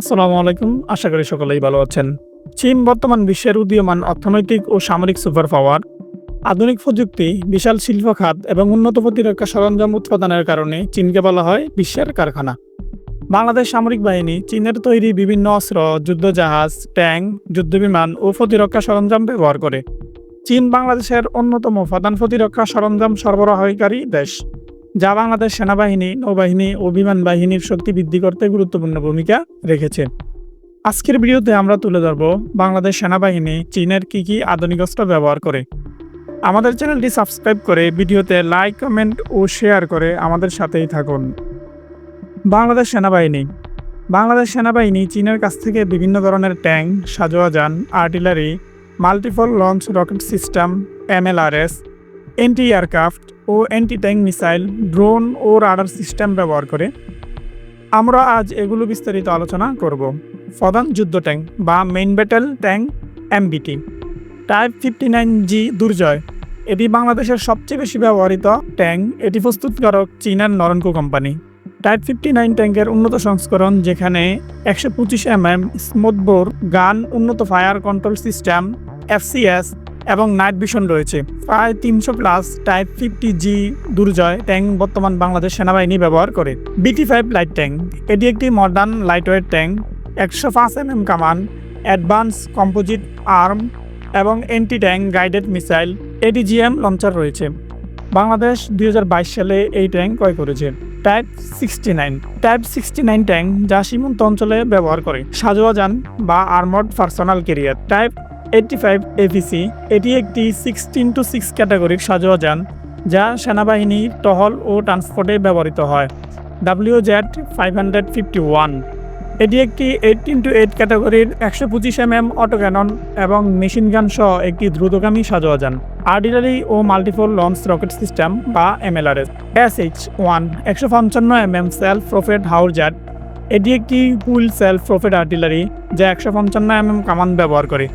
আসসালামু আলাইকুম। আশা করি সকলেই ভালো আছেন। চীন বর্তমান বিশ্বের উদীয়মান অর্থনৈতিক ও সামরিক সুপার পাওয়ার। আধুনিক প্রযুক্তি, বিশাল শিল্প খাত এবং উন্নত প্রতিরক্ষা সরঞ্জাম উৎপাদনের কারণে চীনকে বলা হয় বিশ্বের কারখানা। বাংলাদেশ সামরিক বাহিনী, চীনের তৈরি বিভিন্ন অস্ত্র, যুদ্ধজাহাজ, ট্যাঙ্ক, যুদ্ধবিমান ও প্রতিরক্ষা সরঞ্জাম ব্যবহার করে। চীন বাংলাদেশের অন্যতম প্রধান প্রতিরক্ষা সরঞ্জাম সরবরাহকারী দেশ। যা বাংলাদেশ সেনাবাহিনী, নৌবাহিনী ও বিমান বাহিনীর শক্তি বৃদ্ধি করতে গুরুত্বপূর্ণ ভূমিকা রেখেছে। আজকের ভিডিওতে আমরা তুলে ধরব বাংলাদেশ সেনাবাহিনী চীনের কি কি আধুনিক অস্ত্র ব্যবহার করে। আমাদের চ্যানেলটি সাবস্ক্রাইব করে ভিডিওতে লাইক, কমেন্ট ও শেয়ার করে আমাদের সাথেই থাকুন। বাংলাদেশ সেনাবাহিনী। বাংলাদেশ সেনাবাহিনী চীনের কাছ থেকে বিভিন্ন ধরনের tank, সাজোয়াজান, artillery multiple launch rocket system, MLRS anti aircraft ও অ্যান্টি ট্যাঙ্ক মিসাইল ড্রোন ও রাডার সিস্টেম ব্যবহার করে। আমরা আজ এগুলো বিস্তারিত আলোচনা করব। প্রধান যুদ্ধ ট্যাঙ্ক বা main battle tank MBT type fifty nine G Durjoy. এটি বাংলাদেশের সবচেয়ে বেশি ব্যবহৃত ট্যাঙ্ক এটি প্রস্তুতকারক চীনের Norinco company type fifty nine ট্যাঙ্কের উন্নত সংস্করণ যেখানে একশো পঁচিশ এম এম স্মুথবোর গান উন্নত ফায়ার কন্ট্রোল সিস্টেম এফসিএস এবং নাইট ভিশন রয়েছে। প্রায় তিনশো plus type fifty G Durjoy tank বর্তমান বাংলাদেশ সেনাবাহিনী ব্যবহার করে। বিটি ফাইভ লাইট ট্যাঙ্ক, এটি একটি মডার্ন লাইটওয়েট ট্যাঙ্ক, একশো পাঁচ এম এম কামান অ্যাডভান্স কম্পোজিট আর্ম এবং anti tank guided missile ADGM launcher রয়েছে। বাংলাদেশ দুই হাজার বাইশ সালে এই ট্যাঙ্ক ক্রয় করেছে। Type sixty nine, type sixty nine tank যা সীমান্ত অঞ্চলে ব্যবহার করে। সাজোয়া যান বা armed personal carrier type eighty five AVC এটি একটি সিক্সটিন টু সিক্স ক্যাটাগরির সাজোয়া যান যা সেনাবাহিনী, টহল ও ট্রান্সপোর্টে ব্যবহৃত হয়। W Z five hundred fifty one এটি একটি এইটিন টু এইট ক্যাটাগরির একশো পঁচিশ এম এম অটোক্যানন এবং মেশিন গান সহ একটি দ্রুতগামী সাজোয়া যান আর্টিলারি ও মাল্টিপল লঞ্চ রকেট সিস্টেম বা এমএলআরএস। এস এইচ ওয়ান একশো পঞ্চান্ন M M self propelled howitzer এটি একটি ফুল সেলফ প্রফেট আর্টিলারি যা একশো পঞ্চান্ন এম এম কামান ব্যবহার করে।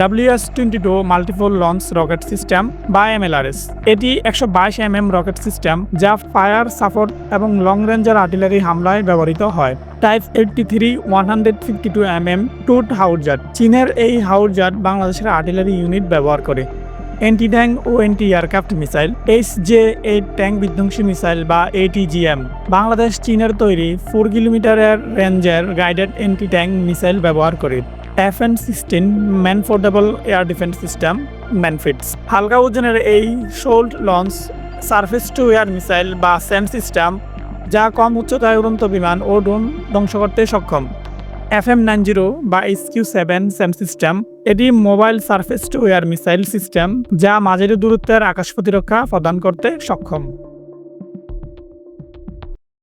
WS twenty two multiple launch rocket system বা এমএলআরএস এটি একশো বাইশ এম এম রকেট সিস্টেম যা ফায়ার সাপোর্ট এবং লং রেঞ্জার আর্টিলারি হামলায় ব্যবহৃত হয়। Type eighty three one hundred fifty two M M towed howitzer চীনের এই হাউজার বাংলাদেশের আর্টিলারি ইউনিট ব্যবহার করে। এন্টি ট্যাঙ্ক ও anti aircraft missile H J eight tank বিধ্বংসী মিসাইল বা এটিজিএম বাংলাদেশ চীনের তৈরি ফোর কিলোমিটারের রেঞ্জের গাইডেড এন্টি ট্যাঙ্ক মিসাইল ব্যবহার করে। F N sixteen manportable air defence system MANPADS হালকা ওজনের এই শোল্ড launch surface to air missile বা স্যান্ড সিস্টেম যা কম উচ্চতায় উড়ন্ত বিমান ও ড্রোন ধ্বংস করতে সক্ষম। এফ এম নাইন জিরো বা H Q seven SAM system এটি mobile surface to air missile system যা মাঝারি দূরত্বের আকাশ প্রতিরক্ষা প্রদান করতে সক্ষম।